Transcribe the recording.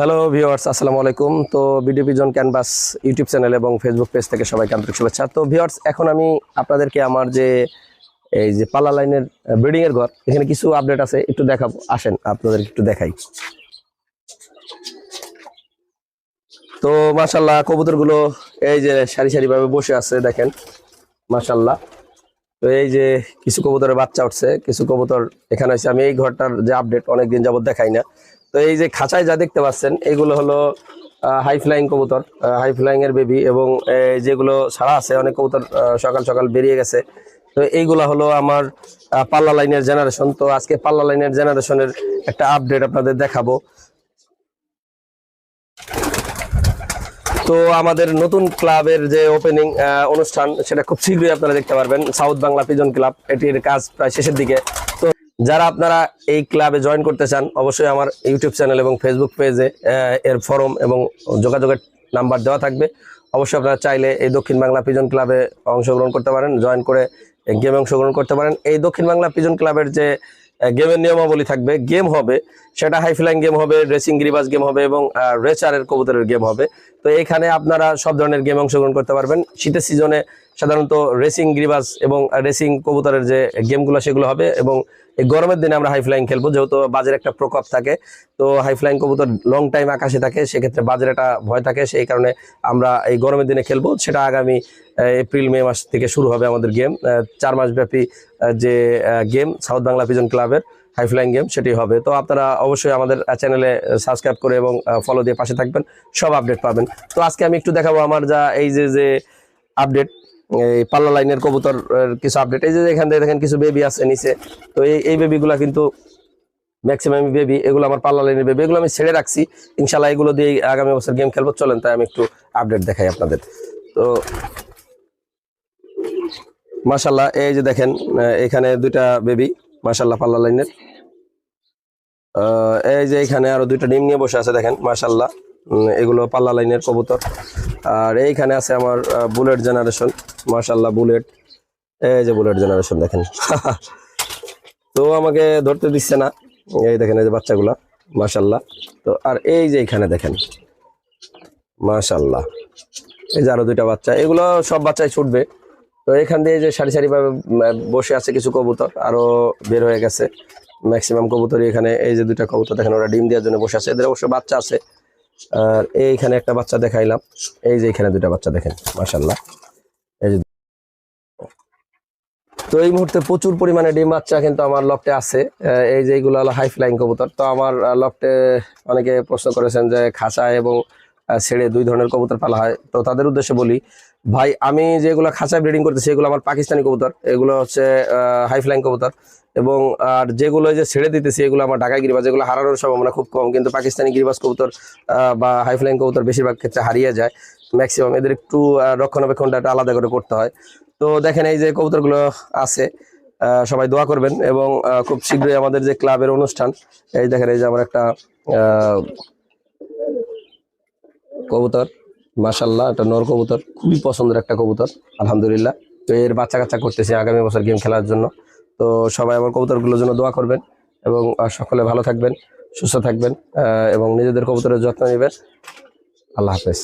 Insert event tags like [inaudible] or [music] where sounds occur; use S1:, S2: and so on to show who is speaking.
S1: Hello viewers আসসালামু আলাইকুম। তো BD pigeon canvas YouTube channel এবং ফেসবুক পেজ থেকে সবাইকে আন্তরিক শুভেচ্ছা। তো ভিউয়ার্স এখন আমি আপনাদেরকে আমার যে, এই যে পাল্লা লাইনের ব্রিডিং এর ঘর, এখানে কিছু আপডেট আছে, একটু দেখাবো। আসেন আপনাদের একটু দেখাই। তো মাশাল্লাহ কবুতরগুলো এই যে সারি সারি ভাবে বসে আছে, দেখেন। মাশাল্লাহ তো এই যে কিছু কবুতরের বাচ্চা উঠছে, কিছু কবুতর, এখানে হচ্ছে আমি এই ঘরটার যে আপডেট অনেকদিন যাবত দেখাই না। তো এই যে খাঁচায় যা দেখতে পাচ্ছেন, এগুলো হলো হাই ফ্লাইং কবুতর হাই ফ্লাইং এর বেবি এবং যেগুলো ছাড়া আছে, অনেক কবুতর সকাল সকাল বেরিয়ে গেছে। তো এইগুলো হলো আমার পাল্লা লাইনের জেনারেশন তো আজকে পাল্লা লাইনের জেনারেশনের একটা আপডেট আপনাদের দেখাবো। তো আমাদের নতুন ক্লাবের যে ওপেনিং অনুষ্ঠান, সেটা খুব শীঘ্রই আপনারা দেখতে পারবেন, সাউথ বাংলা পিজন ক্লাব এটির কাজ প্রায় শেষের দিকে। যারা আপনারা এই ক্লাবে জয়েন করতে চান, অবশ্যই আমার ইউটিউব চ্যানেল এবং ফেসবুক পেজে এর ফরম এবং যোগাযোগের নাম্বার দেওয়া থাকবে। অবশ্যই আপনারা চাইলে এই দক্ষিণ বাংলা পিজন ক্লাবে অংশগ্রহণ করতে পারেন, জয়েন করে গেমে অংশগ্রহণ করতে পারেন। এই দক্ষিণ বাংলা পিজন ক্লাবের যে গেমের নিয়মাবলী থাকবে, গেম হবে, সেটা হাই ফ্লাইং গেম হবে, রেসিং গ্রিবাস গেম হবে এবং রেচারের কবুতরের গেম হবে। তো এখানে আপনারা সব ধরনের গেম অংশগ্রহণ করতে পারবেন। শীতের সিজনে সাধারণত রেসিং গ্রিবাস এবং রেসিং কবুতরের যে গেমগুলো সেগুলো হবে এবং এই গরমের দিনে আমরা হাই ফ্লাইং খেলব, যেহেতু বাজের একটা প্রকোপ থাকে। তো হাই ফ্লাইং কবুতর লং টাইম আকাশে থাকে, সেক্ষেত্রে বাজের একটা ভয় থাকে, সেই কারণে আমরা এই গরমের দিনে খেলব। সেটা আগামী এপ্রিল, মে মাস থেকে শুরু হবে আমাদের গেম চার মাস ব্যাপী যে গেম সাউথ বাংলা পিজন ক্লাবের হাই ফ্লাইং গেম সেটি হবে। তো আপনারা অবশ্যই আমাদের চ্যানেলে সাবস্ক্রাইব করে এবং ফলো দিয়ে পাশে থাকবেন, সব আপডেট পাবেন। তো আজকে আমি একটু দেখাবো আমার যা এই যে যে আপডেট এই পাল্লা লাইনের কবুতর কিছু আপডেট এই যে এখান থেকে দেখেন কিছু বেবি আছে নিচে। তো এই এই বেবিগুলা কিন্তু ম্যাক্সিমাম বেবি এগুলো আমার পাল্লা লাইনের বেবি এগুলো আমি ছেড়ে রাখছি। ইনশাল্লাহ এগুলো দিয়ে আগামী বছর গেম খেলব। চলেন তাই আমি একটু আপডেট দেখাই আপনাদের। তো মাশাল্লাহ এই যে দেখেন এখানে দুইটা বেবি মাশাল্লাহ পাল্লা লাইনের। এই যে এখানে আরও দুইটা ডিম নিয়ে বসে আছে দেখেন মাশাল্লাহ উম, এগুলো পাল্লা লাইনের কবুতর। আর এইখানে আছে আমার বুলেট জেনারেশন। মাশাল্লাহ বুলেট। এই যে বুলেট জেনারেশন দেখেন। [laughs] তো আমাকে ধরতে দিচ্ছে না। এই দেখেন, এই যে বাচ্চাগুলা মাশাল্লাহ তো আর এই যে এখানে দেখেন মাশাল্লাহ এই যে আরও দুইটা বাচ্চা, এগুলো সব বাচ্চাই ছুটবে। তো এখান দিয়ে যে সারি সারি ভাবে বসে আছে কিছু কবুতর, আরও বের হয়ে গেছে। ম্যাক্সিমাম কবুতরই এখানে, এই যে দুইটা কবুতর দেখেন, ওরা ডিম দেওয়ার জন্য বসে আছে। এদের অবশ্য বাচ্চা আছে। আর এইখানে একটা বাচ্চা দেখাইলাম। এই যে এখানে দুটা বাচ্চা দেখেন মার্শাল্লাহ এই যে তো এই মুহূর্তে প্রচুর পরিমাণে ডিম বাচ্চা কিন্তু আমার লফটে আছে। এই যে এইগুলো হলো হাই ফ্লাইং কবুতর। তো আমার লফটে অনেকে প্রশ্ন করেছেন যে খাঁচা এবং ছেড়ে দুই ধরনের কবুতর পালা হয়। তো তাদের উদ্দেশ্যে বলি ভাই, আমি যেগুলো খাঁচায় ব্রিডিং করতেছি, এগুলো আমার পাকিস্তানি কবুতর। এগুলো হচ্ছে হাই ফ্লাইং কবুতর। এবং, আর যেগুলো যে ছেড়ে দিতেছি, এগুলো আমার ঢাকায় গিরিবাজ যেগুলো হারানোর সম্ভাবনা খুব কম। কিন্তু পাকিস্তানি গিরিবাজ কবুতর বা হাই ফ্লাইং কবুতর বেশিরভাগ ক্ষেত্রে হারিয়ে যায়। ম্যাক্সিমাম এদের একটু রক্ষণাবেক্ষণটা আলাদা করে করতে হয়। তো দেখেন, এই যে কবুতরগুলো আছে সবাই দোয়া করবেন এবং খুব শীঘ্রই আমাদের যে ক্লাবের অনুষ্ঠান, এই দেখেন, এই যে আমার একটা কবুতর। মাশাল্লাহ একটা নর কবুতর, খুবই পছন্দের একটা কবুতর, আলহামদুলিল্লাহ। তো এর বাচ্চা কাচ্চা করতেছে আগামী বছর গেম খেলার জন্য। তো সবাই আমার কবুতরগুলোর জন্য দোয়া করবেন এবং সকলে ভালো থাকবেন, সুস্থ থাকবেন এবং নিজেদের কবুতরের যত্ন নেবেন। আল্লাহ হাফেজ।